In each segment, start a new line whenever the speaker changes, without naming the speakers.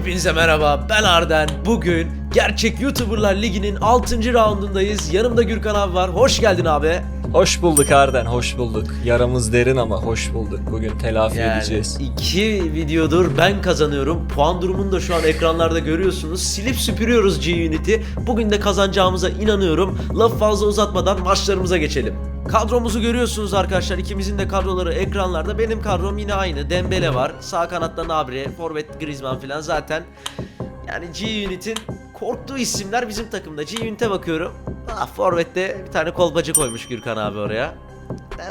Hepinize merhaba ben Arden. Bugün Gerçek YouTuberlar Ligi'nin 6. raundundayız. Yanımda Gürkan abi var. Hoş geldin abi.
Hoş bulduk Arden, hoş bulduk. Yaramız derin ama hoş bulduk. Bugün telafi edeceğiz.
iki videodur ben kazanıyorum. Puan durumunu da şu an ekranlarda görüyorsunuz. Silip süpürüyoruz G-Unit'i. Bugün de kazanacağımıza inanıyorum. Lafı fazla uzatmadan maçlarımıza geçelim. Kadromuzu görüyorsunuz arkadaşlar. İkimizin de kadroları ekranlarda. Benim kadrom yine aynı. Dembele var. Sağ kanatta Nabri, Forvet Griezmann falan zaten. Yani G-Unit'in korktuğu isimler bizim takımda. G-Unit'e bakıyorum. Ah, Forvet'te bir tane kolpacı koymuş Gürkan abi oraya.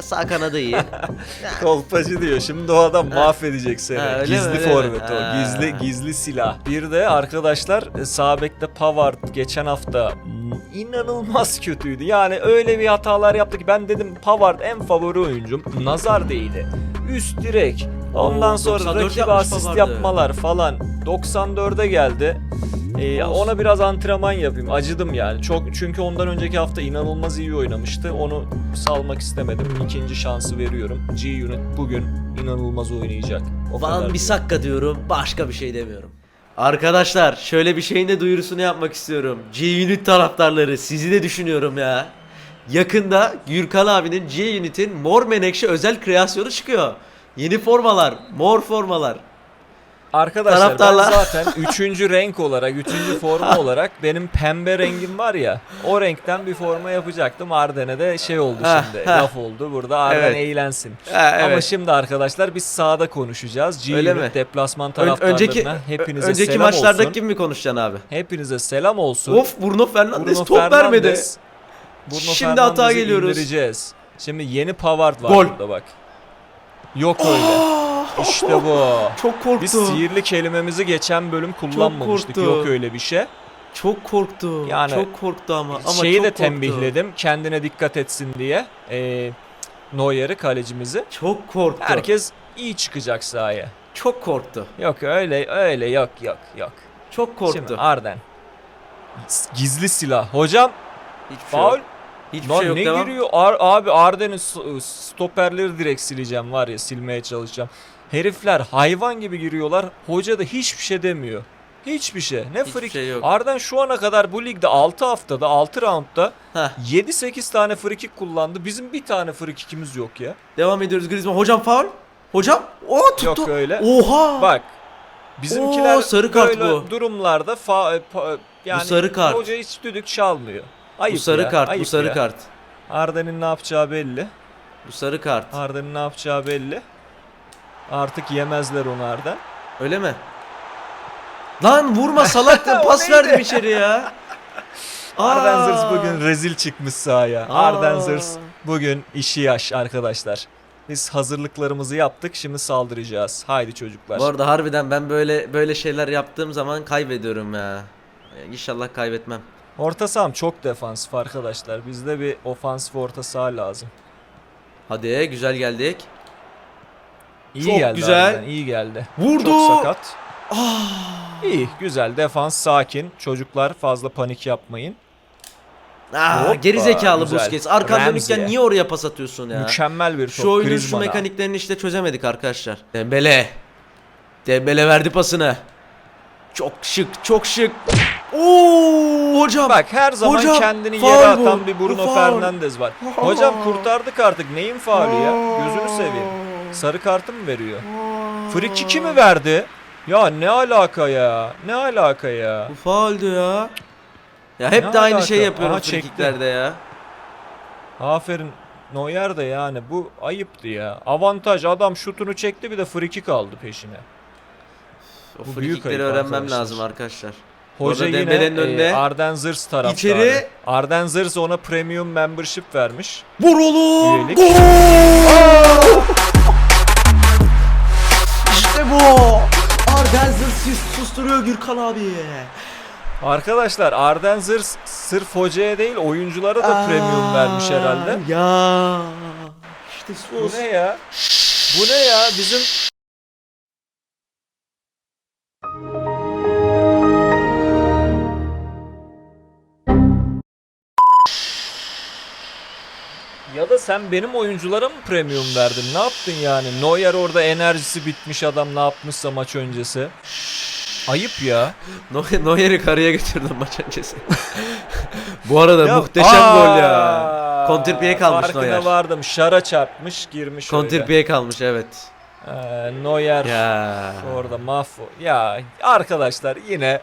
Sağ kanadı iyi.
Kolpacı diyor. Şimdi o adam mahvedecek seni.
Ha,
gizli
mi?
forvet o.
Ha.
Gizli gizli silah. Bir de arkadaşlar e, sağ bekte Pavard geçen hafta inanılmaz kötüydü. Yani öyle bir hatalar yaptı ki ben dedim Pavard en favori oyuncum. Nazar değdi. Üst direk. Ondan
Oo,
sonra
94
rakip
yapmış
asist
Pavard'ı.
yapmalar falan. 94'e geldi. Ee, ona biraz antrenman yapayım. Acıdım yani. Çok çünkü ondan önceki hafta inanılmaz iyi oynamıştı. Onu salmak istemedim. İkinci şansı veriyorum. G Unit bugün inanılmaz oynayacak. O kadar.
Van Bissaka diyorum. Başka bir şey demiyorum. Arkadaşlar şöyle bir şeyin de duyurusunu yapmak istiyorum. G-Unit taraftarları sizi de düşünüyorum ya. Yakında Gürkan abinin G-Unit'in mor menekşe özel kreasyonu çıkıyor. Yeni formalar, mor formalar.
Arkadaşlar
Taraftarlar.
ben zaten üçüncü renk olarak, üçüncü forma olarak benim pembe rengim var ya o renkten bir forma yapacaktım. Arden'e de şey oldu şimdi. Laf oldu. Burada Arden
Evet.
eğlensin.
Ha,
Ama
evet.
şimdi arkadaşlar biz sahada konuşacağız. G
Öyle mi?
Deplasman taraftarlarına
önceki
hepinize
önceki
selam
maçlarda
olsun.
kim mi konuşacaksın abi?
Hepinize selam olsun.
Of Bruno Fernandes
Bruno
top vermedi.
Fernandes. Bruno
Şimdi hata geliyoruz.
indireceğiz. Şimdi yeni Pavard var
Gol.
burada bak. Yok öyle. İşte bu.
Çok korktu.
Biz sihirli kelimemizi geçen bölüm kullanmamıştık.
korktu.
Yok öyle bir şey.
Çok korktu.
Yani
çok korktu ama. ama
Şeyi
çok
de
korktu.
tembihledim. Kendine dikkat etsin diye. Ee, Neuer'i kalecimizi.
Çok korktu.
Herkes iyi çıkacak sahaya.
çok korktu.
Yok öyle öyle yok yok yok.
Çok korktu.
Şimdi Arden. Gizli silah. Hocam
Hiçbir şey yok. Hiçbir
Lan
şey yok
ne
devam.
giriyor? Ar- abi Arden'in s- stoperleri direkt sileceğim var ya silmeye çalışacağım. Herifler hayvan gibi giriyorlar. Hoca da hiçbir şey demiyor. Hiçbir şey. Ne
Hiçbir
free
şey yok.
Arden şu ana kadar bu ligde 6 haftada 6 roundda
Heh,
7-8 tane free kick kullandı. Bizim bir tane free kick'imiz yok ya.
devam ediyoruz Griezmann. Hocam faul. Hocam. O tuttu.
Yok öyle.
Oha.
Bak. Bizimkiler
Oo, sarı kart
böyle
bu.
durumlarda fa- pa- yani
sarı kart.
hoca hiç düdük çalmıyor. Ayıp
bu sarı
ya,
kart.
ayıp
bu sarı
ya.
kart.
Arden'in ne yapacağı belli.
Bu sarı kart.
Arda'nın ne yapacağı belli. Artık yemezler onu Arda.
Öyle mi? Lan vurma salak da
O
pas verdim içeri ya.
Ardenzers bugün rezil çıkmış sahaya. Ardenzers bugün işi yaş arkadaşlar. Biz hazırlıklarımızı yaptık şimdi saldıracağız. Haydi çocuklar.
Bu arada harbiden ben böyle böyle şeyler yaptığım zaman kaybediyorum ya. İnşallah kaybetmem.
Orta saham çok defansif arkadaşlar. Bizde bir ofansif orta saha lazım.
Hadi güzel geldik.
İyi
Çok
geldi
güzel.
harbiden, iyi geldi.
Vurdu.
Çok sakat.
Ah.
İyi güzel defans sakin. Çocuklar fazla panik yapmayın.
Ah,
Hoppa,
geri zekalı
güzel.
Busquets. Arkan dönükken niye oraya pas atıyorsun ya?
Mükemmel bir top.
Şu oyunun şu mekaniklerini işte çözemedik arkadaşlar. Dembele. Dembele verdi pasını. Çok şık, çok şık. Oo hocam.
Bak her zaman
Hocam,
kendini yere
bu.
atan bir
Bu
Bruno
faul.
Fernandes var. Hocam kurtardık artık. Neyin faulü ya? Gözünü seveyim. Sarı kartı mı veriyor? Free kick'i mi verdi? Ya ne alaka ya? Ne alaka ya?
Bu fauldü ya. Ya hep
Ne
de aynı
alaka?
şey yapıyorum
Aha, çekti.
frikiklerde ya.
Aferin Neuer de yani bu ayıptı ya. Avantaj adam şutunu çekti bir de free kick aldı peşine.
O
Bu
öğrenmem
arkadaşlar.
lazım arkadaşlar.
Hoca yine
Dembele'nin önüne
e, Arden Zırs taraftarı.
içeri-
Arden Zırs ona premium membership vermiş.
Vur oğlum.
Üyelik.
Gol! işte bu. Ardenzer sis susturuyor Gürkan abi.
Arkadaşlar Arden Zırs sırf hocaya değil oyunculara da premium vermiş herhalde.
Ya. İşte sus.
Bu ne ya? Bu ne ya? Bizim Ya da sen benim oyunculara mı premium verdin? Ne yaptın yani? Neuer orada enerjisi bitmiş adam ne yapmışsa maç öncesi. Ayıp ya.
Neuer- Neuer'i karaya götürdüm maç öncesi. Bu arada muhteşem
Aa,
gol ya. Kontrpiye kalmış
farkına
Neuer.
vardım. Şara çarpmış girmiş öyle.
Kontrpiye kalmış evet.
Ee, Neuer
Ya.
orada mahvo. Ya arkadaşlar yine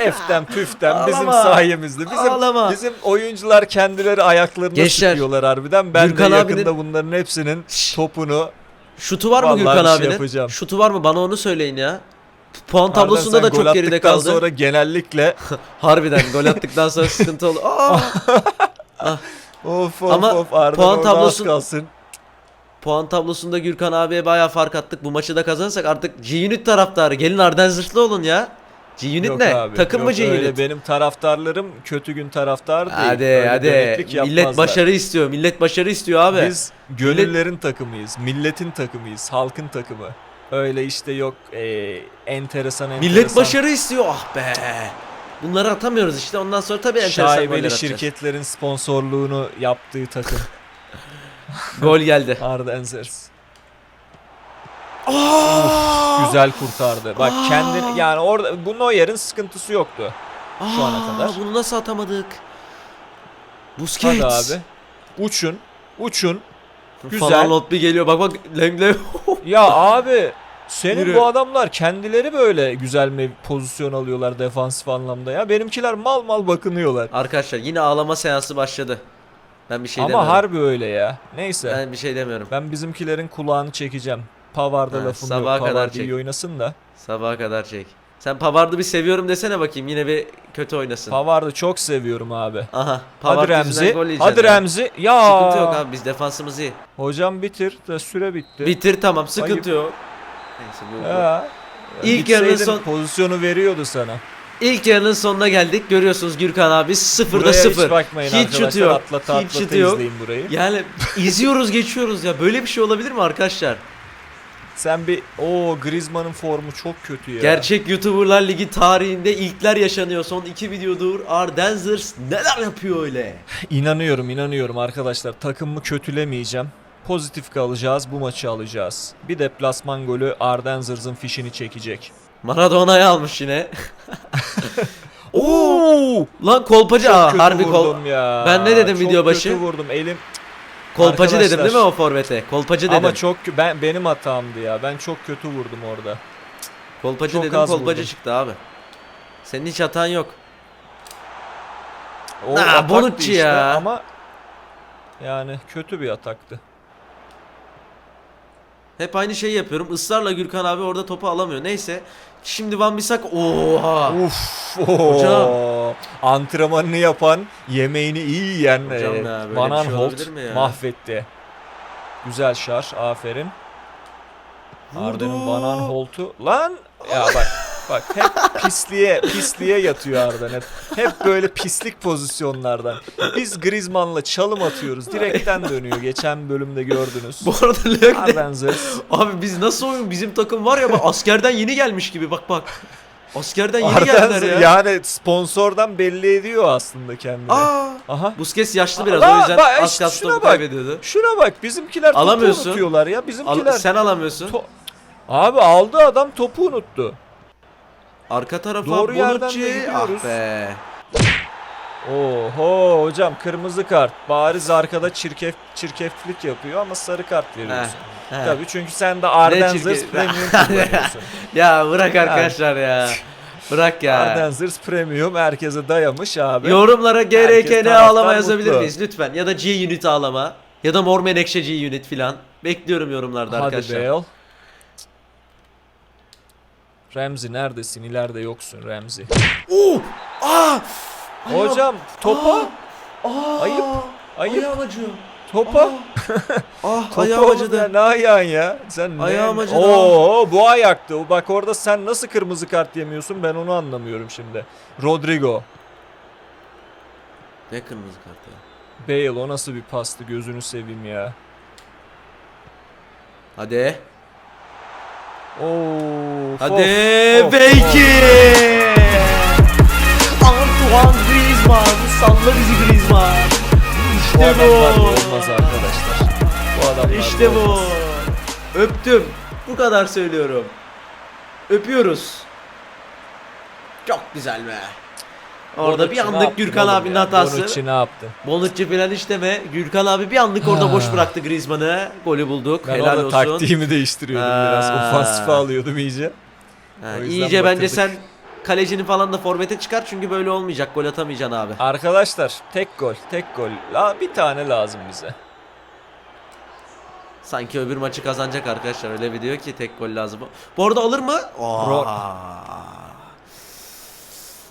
eften püften bizim
Ağlama.
sayemizde. Bizim
Ağlama.
bizim oyuncular kendileri ayaklarına
Gençler,
sıkıyorlar harbiden. Ben
Gürkan
de yakında
abinin-
bunların hepsinin topunu
Şutu var mı Gürkan
şey
abinin?
yapacağım.
Şutu var mı? Bana onu söyleyin ya. Puan tablosunda da çok geride kaldı.
sonra genellikle
Harbiden gol attıktan sonra sıkıntı oldu. Aa!
of of
Ama
of Arda
puan tablosu-
kalsın.
Puan tablosunda Gürkan abiye bayağı fark attık. Bu maçı da kazanırsak artık G-Unit taraftarı. Gelin Arden zırhlı olun ya. G-Unit ne?
abi,
Takım mı G-Unit?
benim taraftarlarım kötü gün taraftar değil.
Hadi
Öyle
hadi. Millet başarı istiyor. Millet başarı istiyor abi.
Biz gönüllerin takımıyız. Milletin takımıyız. Halkın takımı. Öyle işte yok eee enteresan enteresan.
Millet başarı istiyor. Ah be. Bunları atamıyoruz işte. Ondan sonra tabii enteresan
Şaibeli şirketlerin sponsorluğunu yaptığı takım.
Gol geldi.
Arda Enzers. Güzel kurtardı. Bak
Aa!
kendini yani orada bu Neuer'in sıkıntısı yoktu. şu ana kadar.
Bunu nasıl atamadık? Busquets.
Hadi abi. Uçun. Uçun. güzel.
Falan lot bir geliyor. Bak bak Lengle.
Ya abi senin
Yürü.
bu adamlar kendileri böyle güzel mi pozisyon alıyorlar defansif anlamda ya. Benimkiler mal mal bakınıyorlar.
Arkadaşlar yine ağlama seansı başladı. Ben bir şey
Ama
demiyorum.
harbi öyle ya. Neyse. Ben,
Ben bir şey demiyorum.
bizimkilerin kulağını çekeceğim. Pavard'a
Ha,
lafım
sabaha
yok.
kadar
Pavard
çek.
iyi oynasın da.
Sabaha kadar çek. Sen Pavard'ı bir seviyorum desene bakayım. Yine bir kötü oynasın.
Pavard'ı çok seviyorum abi.
Aha.
Hadi
Pavard yüzünden
Remzi.
gol
Hadi
ya.
Remzi. Ya.
Sıkıntı yok abi biz defansımız iyi.
Hocam bitir de süre bitti.
Bitir tamam sıkıntı
Ayıp.
yok. Neyse bu. bu.
Ya.
İlk yarının son-
pozisyonu veriyordu sana.
İlk yarının sonuna geldik. Görüyorsunuz Gürkan abi sıfırda
Buraya
sıfır.
hiç bakmayın
Hiç
arkadaşlar.
şutu yok.
Atlata
Hiç
atlata
yok.
izleyin burayı.
Yani izliyoruz geçiyoruz ya. Böyle bir şey olabilir mi arkadaşlar?
Sen bir o Griezmann'ın formu çok kötü ya.
Gerçek YouTuberlar Ligi tarihinde ilkler yaşanıyor. Son iki videodur Ardenzers neler yapıyor öyle?
İnanıyorum inanıyorum arkadaşlar. Takımımı kötülemeyeceğim. Pozitif kalacağız. Bu maçı alacağız. Bir deplasman golü Ardenzers'ın fişini çekecek.
Maradona'yı almış yine.
Oo!
Lan kolpacı
Çok
Aa, harbi kol
ya.
Ben ne dedim
Çok
video başı?
kötü vurdum. Elim
kolpacı dedim
Arkadaşlar.
değil mi o forvete? Kolpacı dedim.
ama çok ben benim hatamdı ya. Ben çok kötü vurdum orada.
kolpacı
çok
dedim kolpacı
vurdum.
çıktı abi. Senin hiç hatan yok.
O
Aa, Bonucci
işte
ya.
ama yani kötü bir ataktı.
Hep aynı şeyi yapıyorum. Israrla Gürkan abi orada topu alamıyor. Neyse. Şimdi Van Bissak oha.
Uf.
Hocam.
oo. Antrenmanını yapan, yemeğini iyi yiyen
Hocam
e,
ya, böyle
Van
bir şey
Aanholt
olabilir mi ya?
mahvetti. Güzel şar, aferin. Arda'nın Van Aanholt'u lan ya bak bak hep pisliğe pisliğe yatıyor Arda hep. Hep böyle pislik pozisyonlardan. Biz Griezmann'la çalım atıyoruz. Direkten dönüyor. Geçen bölümde gördünüz.
Bu arada.
Ardenzers.
Abi biz nasıl oyun? Bizim takım var ya bak askerden yeni gelmiş gibi bak bak. Askerden yeni
Ardenzers
geldiler ya.
yani sponsordan belli ediyor aslında kendini.
Aa.
Aha.
Busquets yaşlı biraz
Aa,
o yüzden
bak,
az kalsın
şuna
topu
bak.
kaybediyordu.
Şuna bak bizimkiler topu
Alamıyorsun.
unutuyorlar ya
Al-
bizimkiler.
sen alamıyorsun.
To- Abi aldı adam topu unuttu.
Arka tarafa
Doğru yerden de
Bonucci.
gidiyoruz.
Ah be.
Oho hocam kırmızı kart. Bariz arkada çirkef çirkeflik yapıyor ama sarı kart veriyorsun.
Heh, heh.
Tabii çünkü sen de Ardenzers
çirkef-
Premium kullanıyorsun.
Ya bırak arkadaşlar ya. Bırak ya.
Ardenzers Premium herkese dayamış abi.
Yorumlara gerekeni
taraftar
ağlama yazabilir
mutlu.
miyiz lütfen? Ya da G Unit ağlama. Ya da Mor Menekşe G Unit filan. Bekliyorum yorumlarda
Hadi
arkadaşlar.
Bale. Remzi neredesin? İleride yoksun Remzi.
Oo! Aa!
Hocam topa.
Aa!
Ayıp, ayıp.
Ayağım acıyor.
Topa.
Ah
Topa
ayağım acıdı.
ya, ne ayağın ya? Sen
Ayağım
ne?
acıdı
Oo bu ayaktı. Bak orada sen nasıl kırmızı kart yemiyorsun ben onu anlamıyorum şimdi. Rodrigo.
Ne kırmızı kart ya?
Bale o nasıl bir pastı gözünü seveyim ya.
Hadi.
Oo.
Hadi
of,
belki. Antoine Griezmann salla bizi Griezmann. İşte bu.
olmaz arkadaşlar. Bu adamlar
İşte bu.
olmaz.
Öptüm. Bu kadar söylüyorum. Öpüyoruz. Çok güzel be. Orada bir anlık Gürkan abinin hatası.
Bonucci ne yaptı?
Bonucci falan işleme. Gürkan abi bir anlık orada boş bıraktı Griezmann'ı. Golü bulduk.
Ben
Helal
orada
olsun.
taktiğimi değiştiriyordum biraz.
Ha.
Ofansife alıyordum iyice.
Ha, iyice bence sen kalecini falan da forvete çıkar çünkü böyle olmayacak. Gol atamayacaksın abi.
Arkadaşlar tek gol, tek gol. La bir tane lazım bize.
Sanki öbür maçı kazanacak arkadaşlar. Öyle bir diyor ki tek gol lazım. Bu arada alır mı? Aa.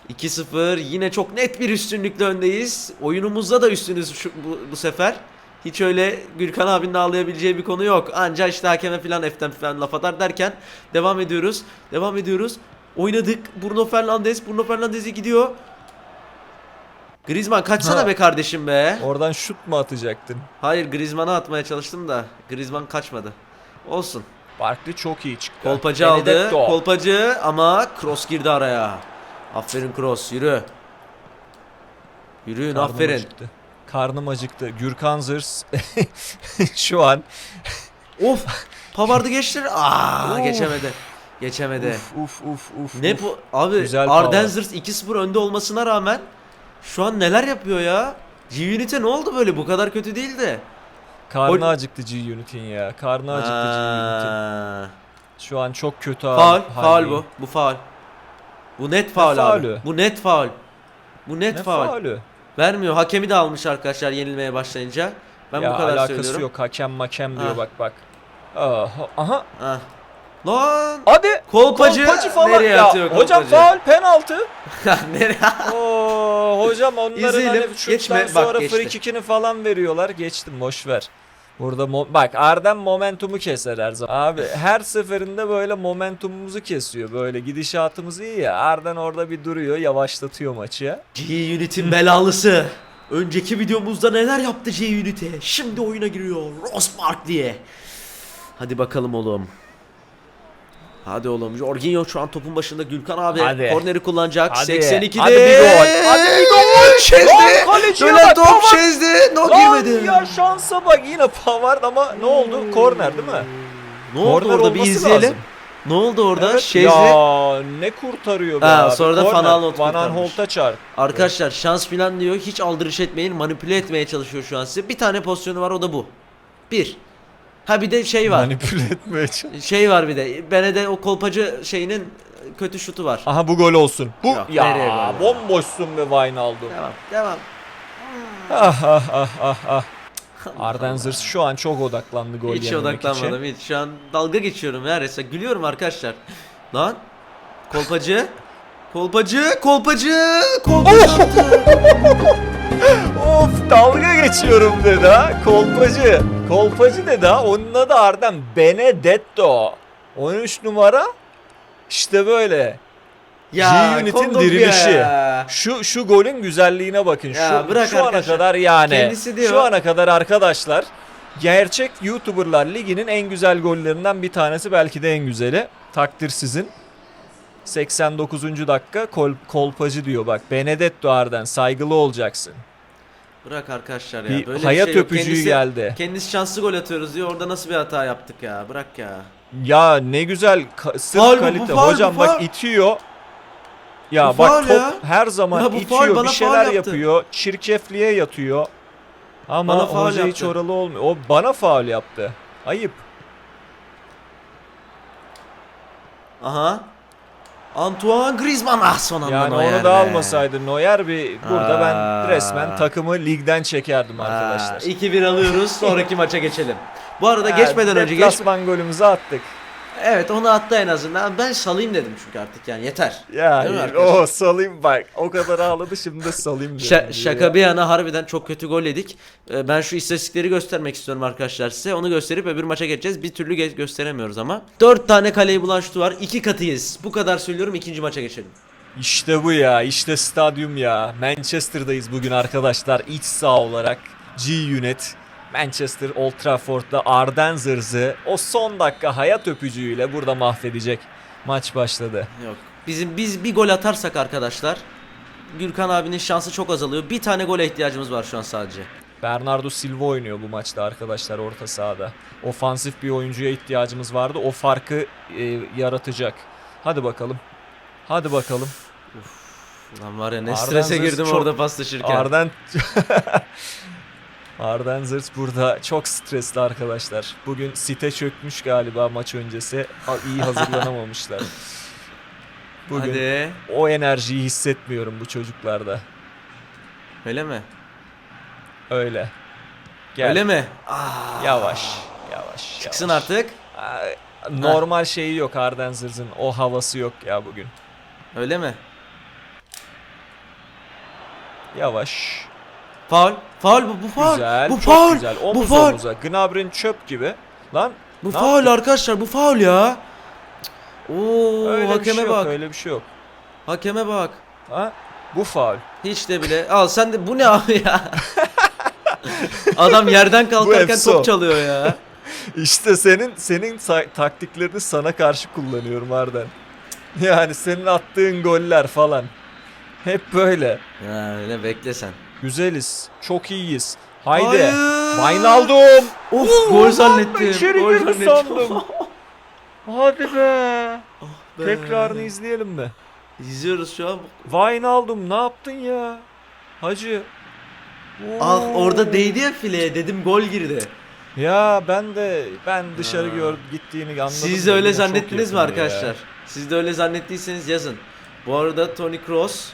2-0 yine çok net bir üstünlükle öndeyiz. Oyunumuzda da üstünüz şu, bu, bu sefer. Hiç öyle Gürkan abinin ağlayabileceği bir konu yok. Anca işte hakeme falan F'ten falan laf atar derken devam ediyoruz. Devam ediyoruz. Oynadık. Bruno Fernandes. Bruno Fernandes'e gidiyor. Griezmann kaçsana
Ha.
be kardeşim be.
Oradan şut mu atacaktın?
Hayır Griezmann'a atmaya çalıştım da Griezmann kaçmadı. Olsun.
Barkley çok iyi çıktı.
Kolpacı aldı. Kolpacı ama cross girdi araya. Aferin cross yürü. Yürüyün
Karnım
aferin.
acıktı. Karnım acıktı. Gürkan Zırs şu an
Of. Pavard'ı geçtir. Aa
Of.
geçemedi. Geçemedi.
uf uf uf uf.
ne bu abi
Güzel
Ardenzers 2-0 önde olmasına rağmen şu an neler yapıyor ya? G-Unit'e ne oldu böyle? Bu kadar kötü değildi.
Karnı
Gol-
acıktı G-Unit'in ya. Karnı acıktı G-Unit'in. Şu an çok kötü abi. Haldeyi.
bu. Bu faul. Bu net faul abi.
faulü?
Bu net faul. Bu net
Ne
faul.
faulü?
Vermiyor. Hakemi de almış arkadaşlar yenilmeye başlayınca. Ben
ya
bu kadar
alakası
söylüyorum.
yok. Hakem makem diyor
Ha.
bak bak. Aha. aha.
Ah. Lan
Hadi.
kolpacı,
falan.
nereye
ya,
atıyor
hocam
kolpacı?
faul penaltı.
nereye?
Oo, hocam onların
İzleyelim.
hani şuttan
Geçme, bak
sonra
geçti.
free kick'ini falan veriyorlar. Geçtim boş ver. Burada bak Ardem momentumu keser her zaman. Abi her seferinde böyle momentumumuzu kesiyor. Böyle gidişatımız iyi ya. Arden orada bir duruyor, yavaşlatıyor maçı.
G-Unit'in belalısı. Önceki videomuzda neler yaptı G-Unit'e? Şimdi oyuna giriyor. Rosmark diye. Hadi bakalım oğlum. Hadi oğlum. Jorginho şu an topun başında. Gülkan abi
Hadi.
korneri kullanacak.
Hadi.
82'de.
Hadi bir gol. Hadi bir gol.
Çezdi.
Lan kaleciye
Dönen top
Pavard.
çezdi. No
Lan
girmedi.
ya şansa bak yine Pavard ama ne oldu? Korner değil mi?
Ne oldu
Korner
orada bir
olması
izleyelim.
lazım.
Ne oldu orada?
Evet,
Şezli.
Ya ne kurtarıyor be
Ha,
abi.
sonra da
Korner.
Van Aanholt
Van
kurtarmış.
Aanholt'a çarp.
Arkadaşlar şans filan diyor. Hiç aldırış etmeyin. Manipüle etmeye çalışıyor şu an size. Bir tane pozisyonu var o da bu. Bir. Ha bir de şey var.
Manipüle etmeye çalış.
Şey var bir de. Benede o kolpacı şeyinin kötü şutu var.
Aha bu gol olsun. Bu
Yok, nereye
ya
gol?
bomboşsun be Wijnaldum.
Devam. Devam.
Ah ah ah ah ah. Arden Zırs şu an çok odaklandı gol
hiç
yememek
odaklanmadım
için.
hiç. Şu an dalga geçiyorum ya resmen. Gülüyorum arkadaşlar. Lan. Kolpacı. Kolpacı. Kolpacı. Kolpacı attı.
Of dalga geçiyorum dedi ha. Kolpacı. Kolpacı dedi ha. Onun adı Arden Benedetto. 13 numara. İşte böyle. G-Unit'in
Kondog
dirilişi.
ya.
Şu şu golün güzelliğine bakın.
Ya
şu
bırak
şu ana kadar yani.
Kendisi diyor.
Şu ana kadar arkadaşlar gerçek YouTuber'lar liginin en güzel gollerinden bir tanesi belki de en güzeli. Takdir sizin. 89. dakika kol, kolpacı diyor bak. Benedetto Arden saygılı olacaksın.
Bırak arkadaşlar ya.
Bir
Böyle
hayat
şey yok.
öpücüğü
Kendisi-
geldi.
Kendisi şanslı gol atıyoruz diyor. Orada nasıl bir hata yaptık ya? Bırak ya.
Ya ne güzel ka- sırf
Faul bu, bu
kalite.
faul,
Hocam
bu
bak
faul.
itiyor. Ya
Bu
bak top
ya.
her zaman
Ya bu
itiyor,
faul,
bir şeyler yapıyor, çirkefliğe yatıyor. Ama
Bana faul
hoca hiç oralı olmuyor. O bana faul yaptı. Ayıp.
Aha. Antoine Griezmann ah son anda
Yani
Neuer
onu
be.
da almasaydı Neuer bir burada
Aa.
ben resmen takımı ligden çekerdim arkadaşlar.
Aa, 2-1 alıyoruz. Sonraki maça geçelim. Bu arada
Ha,
geçmeden önce geç.
deplasman golümüzü attık.
Evet onu attı en azından. Ben salayım dedim çünkü artık yani yeter. Değil mi
Yani
arkadaşlar?
o salayım bak. O kadar ağladı şimdi de salayım diyorum.
Şa-
diyor
şaka
ya.
bir yana harbiden çok kötü gol yedik. Ee, Ben şu istatistikleri göstermek istiyorum arkadaşlar size. Onu gösterip öbür maça geçeceğiz. Bir türlü ge- gösteremiyoruz ama. 4 tane kaleyi bulan şutu var. 2 katıyız. Bu kadar söylüyorum. ikinci maça geçelim.
İşte bu ya, işte stadyum ya. Manchester'dayız bugün arkadaşlar. İç saha olarak G-Unit Manchester Old Trafford'da Arden Zırz'ı o son dakika hayat öpücüğüyle burada mahvedecek. Maç başladı.
Yok. Bizim biz bir gol atarsak arkadaşlar Gürkan abinin şansı çok azalıyor. Bir tane gole ihtiyacımız var şu an sadece.
Bernardo Silva oynuyor bu maçta arkadaşlar orta sahada. Ofansif bir oyuncuya ihtiyacımız vardı. O farkı e, yaratacak. Hadi bakalım. Hadi bakalım.
Lan var ya ne
Arden
strese girdim
çok-
orada paslaşırken.
Arden Arden Zırt burada çok stresli arkadaşlar. Bugün site çökmüş galiba maç öncesi. Ha- iyi hazırlanamamışlar. Bugün
Hadi.
o enerjiyi hissetmiyorum bu çocuklarda.
Öyle mi?
Öyle. Gel.
Öyle mi? Aa,
Yavaş. Yavaş.
Çıksın
yavaş.
artık.
Normal şeyi yok Arden Zırt'ın. O havası yok ya bugün.
Öyle mi?
Yavaş.
Faul. Faul bu. Bu faul.
Güzel.
bu
çok
faul.
güzel.
Bu
Omuz
faul.
omuza. Gnabry'in çöp gibi. Lan
Bu
Ne
faul
yaptın?
arkadaşlar. Bu faul ya. Oo,
öyle bir
hakeme
şey yok.
bak.
Öyle bir şey yok.
Hakeme bak.
Ha? Bu faul.
Hiç de bile. Al sen de bu ne abi ya? Adam yerden kalkarken top çalıyor ya.
İşte senin senin taktiklerini sana karşı kullanıyorum Arden. Yani senin attığın goller falan. Hep böyle.
Ya öyle bekle sen.
Güzeliz. Çok iyiyiz. Haydi. Wijnaldum.
Of gol
lan
zannettim.
içeri
Gol
girdi
zannettim.
sandım. Hadi be.
Be.
Tekrarını izleyelim mi?
İzliyoruz şu an.
Wijnaldum ne yaptın ya? Hacı.
Ah
Oo.
orada değdi ya fileye dedim gol girdi.
Ya ben de ben dışarı
Ha.
gör gittiğini anladım.
Siz de öyle zannettiniz mi
yakın ya.
arkadaşlar? Siz de öyle zannettiyseniz yazın. Bu arada Tony Kroos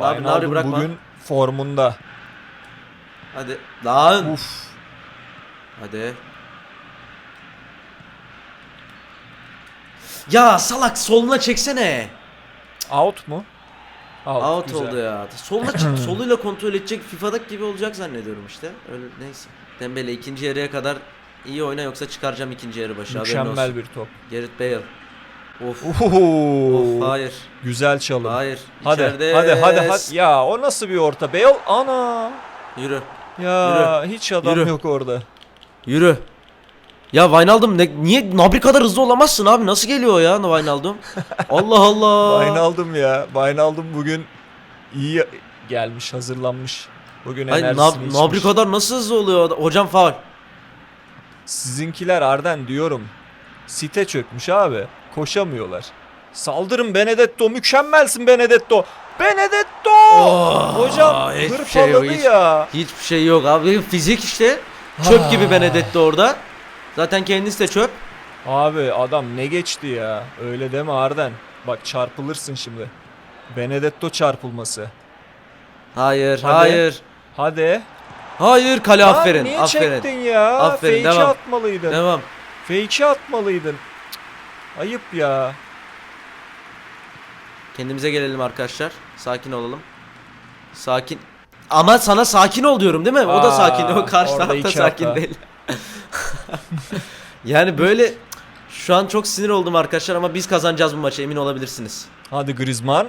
Abi Nabri bırakma.
bugün formunda.
Hadi lan.
Uf.
Hadi. Ya salak soluna çeksene.
Out mu?
Out,
güzel.
oldu ya. Soluna soluyla kontrol edecek FIFA'daki gibi olacak zannediyorum işte. Öyle neyse. Dembele ikinci yarıya kadar iyi oyna yoksa çıkaracağım ikinci yarı başı.
Mükemmel bir top.
Gareth Bale. Of. Of hayır.
Güzel çalım.
Hayır.
Hadi,
İçeride-
hadi hadi hadi. Ya o nasıl bir orta? Bale ana.
Yürü.
Ya hiç adam
Yürü.
yok orada.
Yürü. Ya Wijnaldum ne, niye Nabri kadar hızlı olamazsın abi? Nasıl geliyor ya Wijnaldum? Allah Allah.
Wijnaldum ya. Wijnaldum bugün iyi gelmiş, hazırlanmış. Bugün
Ay,
enerjisini
Nab-
içmiş.
Nabri kadar nasıl hızlı oluyor? Hocam faul.
Sizinkiler Arden diyorum. Site çökmüş abi. Koşamıyorlar. Saldırın Benedetto. Mükemmelsin Benedetto. Benedetto!
Oh,
Hocam hırpaladı
şey yok, hiç-
ya.
Hiçbir şey yok abi. Fizik işte. Çöp gibi Benedetto orada. Zaten kendisi de çöp.
Abi adam ne geçti ya. Öyle deme Arden. Bak çarpılırsın şimdi. Benedetto çarpılması.
Hayır,
Hadi.
hayır.
Hadi.
Hayır kale
Lan
aferin.
niye
aferin.
çektin ya?
Aferin,
Fake'i
devam.
atmalıydın.
Devam.
Fake'i atmalıydın. Ayıp ya.
Kendimize gelelim arkadaşlar. Sakin olalım. Sakin. Ama sana sakin ol diyorum değil mi? o da
Aa,
sakin. O karşı tarafta sakin değil. yani böyle şu an çok sinir oldum arkadaşlar ama biz kazanacağız bu maçı emin olabilirsiniz.
Hadi Griezmann.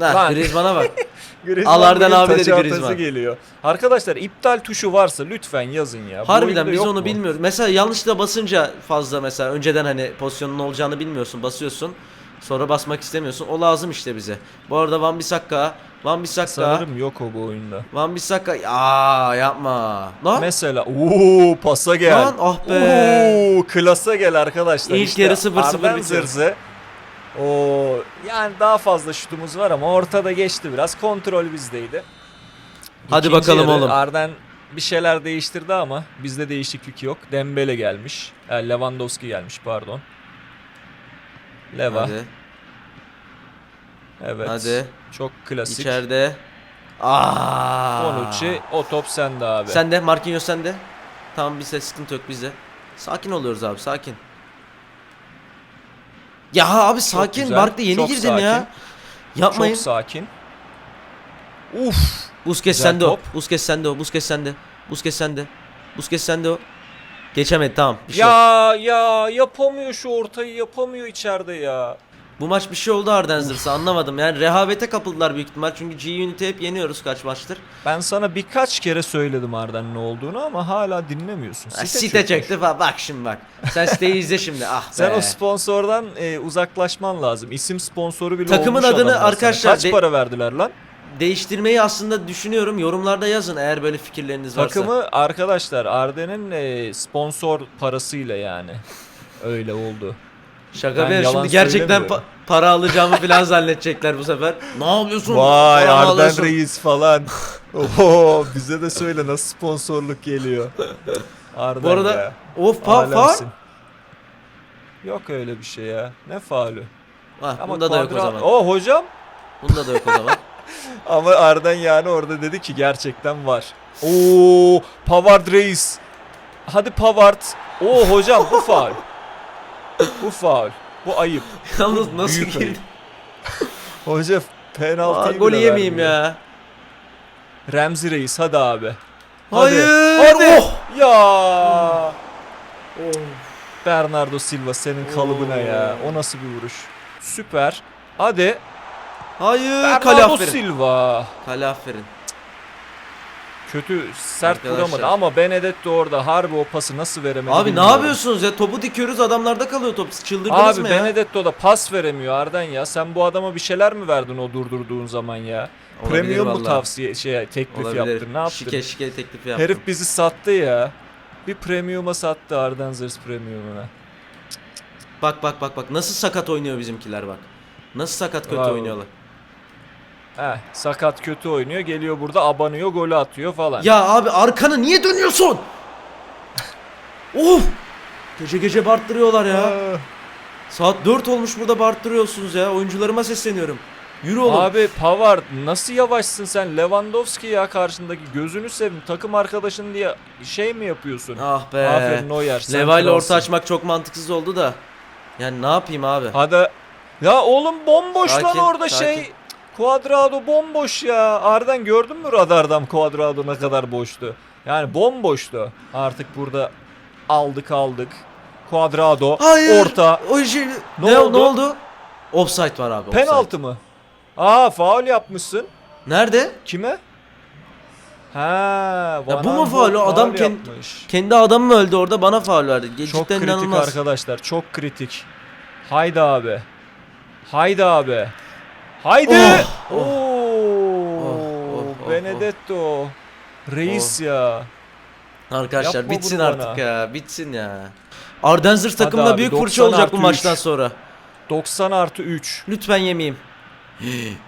Ha,
Lan.
Griezmann'a bak.
Griezmann
Alardan
bugün
abi dedi Griezmann.
geliyor. Arkadaşlar iptal tuşu varsa lütfen yazın ya. Bu
Harbiden
oyunda
biz
yok
onu
mu?
bilmiyoruz. Mesela yanlışlıkla basınca fazla mesela önceden hani pozisyonun olacağını bilmiyorsun. Basıyorsun. Sonra basmak istemiyorsun. O lazım işte bize. Bu arada Van Bissaka, Van Bissaka,
Sanırım yok o bu oyunda.
Van Bissaka. Aa yapma. Lan
Mesela ooo pasa gel.
Lan, ah be.
Oo klasa gel arkadaşlar.
İlk
İşte
yarı 0-0
Arden. Oo yani daha fazla şutumuz var ama ortada geçti biraz. Kontrol bizdeydi.
Hadi
İkinci
bakalım
yarı
oğlum.
Arden bir şeyler değiştirdi ama bizde değişiklik yok. Dembele gelmiş. E, Lewandowski gelmiş pardon. Leva.
Hadi.
Evet.
Hadi.
Çok klasik.
İçeride. Aa.
Bonucci o top sende abi.
Sen de Marquinhos sen de. Tamam bizde sıkıntı yok bizde. Sakin oluyoruz abi sakin. Ya abi sakin.
güzel,
Mark da yeni
çok
girdin
sakin.
ya. Yapmayın.
Çok sakin. Uf.
Busquets
Güzel
sende o.
top.
Busquets sende o. Busquets sende. Busquets sende. Busquets sende o. Geçemedi tamam. Bir şey yok.
Ya ya yapamıyor şu ortayı yapamıyor içeride ya.
Bu maç bir şey oldu Ardenzer'sa anlamadım. Yani rehavete kapıldılar büyük ihtimal. Çünkü G-Unit'i hep yeniyoruz kaç maçtır.
Ben sana birkaç kere söyledim Arden ne olduğunu ama hala dinlemiyorsun.
Ha,
Site
Site
çökmüş.
çekti falan. Bak şimdi bak. Sen siteyi izle şimdi. Ah be.
Sen o sponsordan e, uzaklaşman lazım. İsim sponsoru bile
Takımın
olmuş
adını
adamlar sana.
arkadaşlar
Kaç
de-
para verdiler lan?
Değiştirmeyi aslında düşünüyorum. Yorumlarda yazın eğer böyle fikirleriniz varsa.
Takımı arkadaşlar Arden'in e, sponsor parasıyla yani. Öyle oldu.
Şaka
Ben
bir
yalan
şimdi gerçekten
söylemiyorum.
pa- para alacağımı falan zannedecekler bu sefer. Ne yapıyorsun?
Vay
Para
Arden
alıyorsun?
Reis falan. Oo bize de söyle nasıl sponsorluk geliyor. Arden
Bu arada
ya.
of fa fa.
Alemsin. Yok öyle bir şey ya. Ne faulü? Ama
bunda da yok o
Quadra-
zaman.
Oo hocam.
Bunda da yok o zaman.
Ama Arden yani orada dedi ki gerçekten var. Oo Pavard Reis. Hadi Pavard. Oo hocam bu faul. bu faul. Bu ayıp.
Yalnız nasıl
Büyük
girdi?
Hoca
Aa,
penaltıyı
golü
bile
yemeyeyim
vermiyor.
ya.
Remzi Reis hadi abi.
Hayır.
Hadi.
Oh.
Ya. Bernardo Silva senin kalıbına ya.
Oo.
O nasıl bir vuruş? Süper. Hadi.
Hayır. Kale
Bernardo
aferin.
Silva.
Kale aferin.
Kötü sert
Arkadaşlar.
vuramadı ama Benedetto orada harbi o pası nasıl veremedi
Abi ne
bilmiyorum.
yapıyorsunuz ya? Topu dikiyoruz adamlarda kalıyor top. Çıldırdınız
Abi
mı ya?
Benedetto da pas veremiyor Arden ya. Sen bu adama bir şeyler mi verdin o durdurduğun zaman ya?
Olabilir
Premium mu
vallahi.
tavsiye şey teklif
Olabilir.
yaptın? Ne yaptın?
Şike şike teklif yaptım.
Herif bizi sattı ya. Bir premium'a sattı Arden Zers premium'una.
Bak bak bak bak nasıl sakat oynuyor bizimkiler bak. Nasıl sakat kötü
Bravo.
oynuyorlar.
Heh, sakat kötü oynuyor. Geliyor burada abanıyor, golü atıyor falan.
Ya abi arkanı niye dönüyorsun? of! Gece gece barttırıyorlar ya. Saat 4 olmuş burada barttırıyorsunuz ya. Oyuncularıma sesleniyorum. Yürü oğlum.
Abi Pavard nasıl yavaşsın sen? Lewandowski ya karşındaki gözünü seveyim. Takım arkadaşın diye şey mi yapıyorsun?
Ah be.
Aferin Neuer. sen
Leva ile
kralsın.
orta açmak çok mantıksız oldu da. Yani ne yapayım abi?
Hadi. Ya oğlum bomboş
Sakin,
lan orada
sakin.
şey. Cuadrado bomboş ya. Arden gördün mü radardan Cuadrado ne kadar boştu? Yani bomboştu. Artık burada aldık aldık. Cuadrado
Hayır.
orta.
O şey...
Ne
Ne,
oldu?
ne oldu? Offside var abi. offside.
Penaltı mı? Aa faul yapmışsın.
Nerede?
Kime? Ha,
Ya bu mu faul? Adam kend-. Kendi adamı mı öldü orada bana faul verdi.
Çok
Cidden
kritik
inanılmaz.
arkadaşlar. Çok kritik. Haydi abi. Haydi abi. Haydi.
Oh, oh.
Oo.
Oh, oh,
Benedetto. Reis ya.
Arkadaşlar
Yapma
bitsin artık
bana.
ya. Bitsin ya. Ardenzir takımına
abi,
büyük
90
fırça olacak bu maçtan
üç.
sonra.
90 artı 3.
Lütfen yemeyeyim.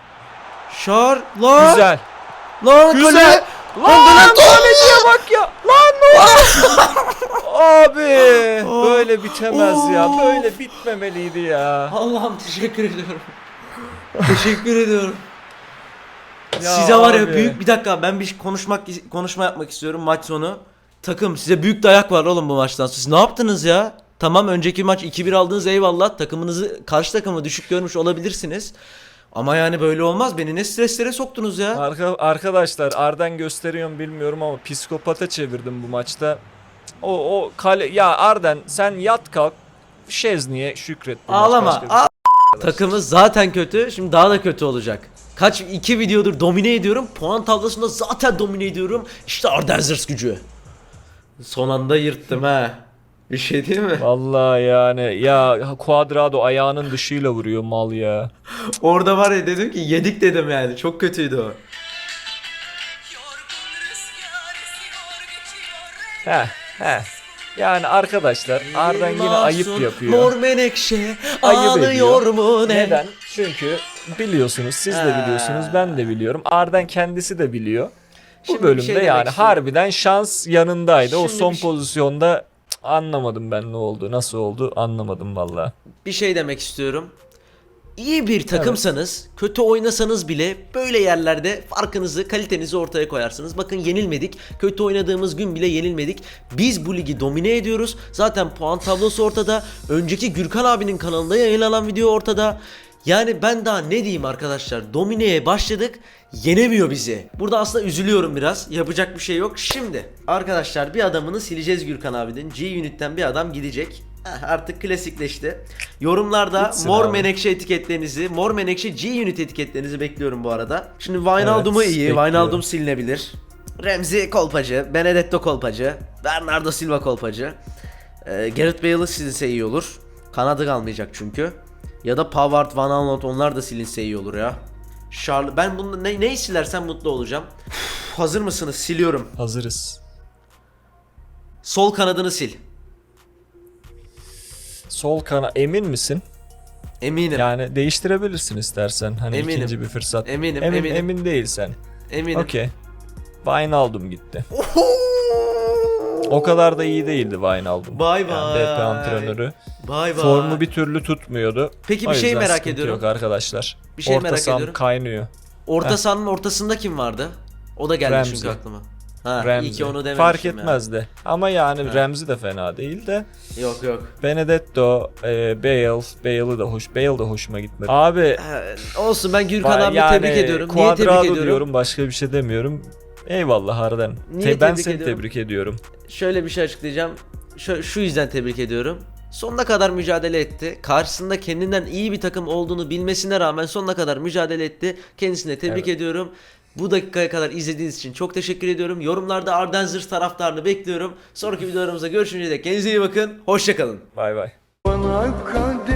Şar lan
Güzel.
lan
Güzel.
kale.
Lan kaleciye bak ya. Lan ne oldu? Abi.
Oh.
Böyle bitemez ya.
Oh.
Böyle bitmemeliydi ya.
Allah'ım teşekkür ediyorum. Teşekkür ediyorum.
Ya
size var ya
abi.
büyük bir dakika ben bir konuşmak konuşma yapmak istiyorum maç sonu. Takım size büyük dayak var oğlum bu maçtan sonra. Siz ne yaptınız ya? Tamam önceki maç 2-1 aldınız eyvallah. Takımınızı karşı takımı düşük görmüş olabilirsiniz. Ama yani böyle olmaz. Beni ne streslere soktunuz ya.
Arka, arkadaşlar Arden gösteriyorum bilmiyorum ama psikopata çevirdim bu maçta. O o kale ya Arden sen yat kalk Şezni'ye şükret. bu maç,
Takımız zaten kötü. Şimdi daha da kötü olacak. Kaç iki videodur domine ediyorum. Puan tablosunda zaten domine ediyorum. İşte Ardenzers gücü. Son anda yırttım ha. Bir şey değil mi?
Vallahi yani ya Cuadrado ayağının dışıyla vuruyor mal ya.
Orada var ya dedim ki yedik dedim yani. Çok kötüydü o.
Yorgun rüzgar
Yani arkadaşlar Arden yine ayıp yapıyor.
Mor menekşe
Ayıp
ağlıyor
ediyor.
mu ne?
Neden? Çünkü biliyorsunuz siz de
Ha.
biliyorsunuz ben de biliyorum. Arden kendisi de biliyor. Bu
Şimdi bir
bölümde
şey demek
yani
istiyorum.
harbiden şans yanındaydı. o
Şimdi
son
bir şey-
pozisyonda cık, anlamadım ben ne oldu, nasıl oldu anlamadım valla.
Bir şey demek istiyorum. İyi bir takımsanız, kötü oynasanız bile böyle yerlerde farkınızı, kalitenizi ortaya koyarsınız. Bakın yenilmedik. Kötü oynadığımız gün bile yenilmedik. Biz bu ligi domine ediyoruz. Zaten puan tablosu ortada. Önceki Gürkan abinin kanalında yayınlanan video ortada. Yani ben daha ne diyeyim arkadaşlar? Domineye başladık. Yenemiyor bizi. Burada aslında üzülüyorum biraz. Yapacak bir şey yok. Şimdi arkadaşlar bir adamını sileceğiz Gürkan abinin. G-Unit'ten bir adam gidecek. Artık klasikleşti. Yorumlarda
Gitsin
mor
abi.
menekşe etiketlerinizi, mor menekşe G-Unit etiketlerinizi bekliyorum bu arada. Şimdi Wijnaldum'u
Evet,
iyi.
bekliyorum.
Wijnaldum silinebilir. Remzi kolpacı, Benedetto kolpacı, Bernardo Silva kolpacı. Ee, Gareth Bale'ı silinse iyi olur. Kanadı kalmayacak çünkü. Ya da Pavard, Van Aanholt onlar da silinse iyi olur ya. Charles, ben bunu ne, neyi silersen mutlu olacağım. Hazır mısınız? Siliyorum.
Hazırız.
Sol kanadını sil.
Sol kana emin misin?
Eminim.
Yani değiştirebilirsin istersen. Hani
Eminim.
ikinci bir fırsat.
Eminim,
Emin,
eminim.
emin değilsen.
Eminim.
Okey. Wijnaldum gitti. O kadar da iyi değildi Wijnaldum.
Vay
Yani
vay.
DP antrenörü.
Vay vay.
Formu bir türlü tutmuyordu.
Peki bir şey merak ediyorum.
Yok arkadaşlar.
Bir şey
Orta
merak ediyorum.
kaynıyor.
Orta sahanın ortasında kim vardı? O da geldi
Ramsey.
çünkü aklıma. Ha,
Ramsey.
iyi ki onu dememişim
Fark etmezdi. Ama yani
Ha.
Ramsey de fena değil de.
Yok yok.
Benedetto, e, Bale, Bale'ı da hoş. Bale de hoşuma gitmedi. Abi
Ha, olsun ben Gürkan abi
yani
tebrik ediyorum. Niye tebrik ediyorum?
diyorum başka bir şey demiyorum. Eyvallah harbiden.
Niye
Te- ben
tebrik
seni
ediyorum?
tebrik ediyorum.
Şöyle bir şey açıklayacağım. Şu, şu yüzden tebrik ediyorum. Sonuna kadar mücadele etti. Karşısında kendinden iyi bir takım olduğunu bilmesine rağmen sonuna kadar mücadele etti. Kendisine tebrik
Evet.
ediyorum. Bu dakikaya kadar izlediğiniz için çok teşekkür ediyorum. Yorumlarda Arden Zırh taraftarını bekliyorum. Sonraki videolarımızda görüşünceye dek kendinize iyi bakın. Hoşçakalın.
Bay bay.
Bana kader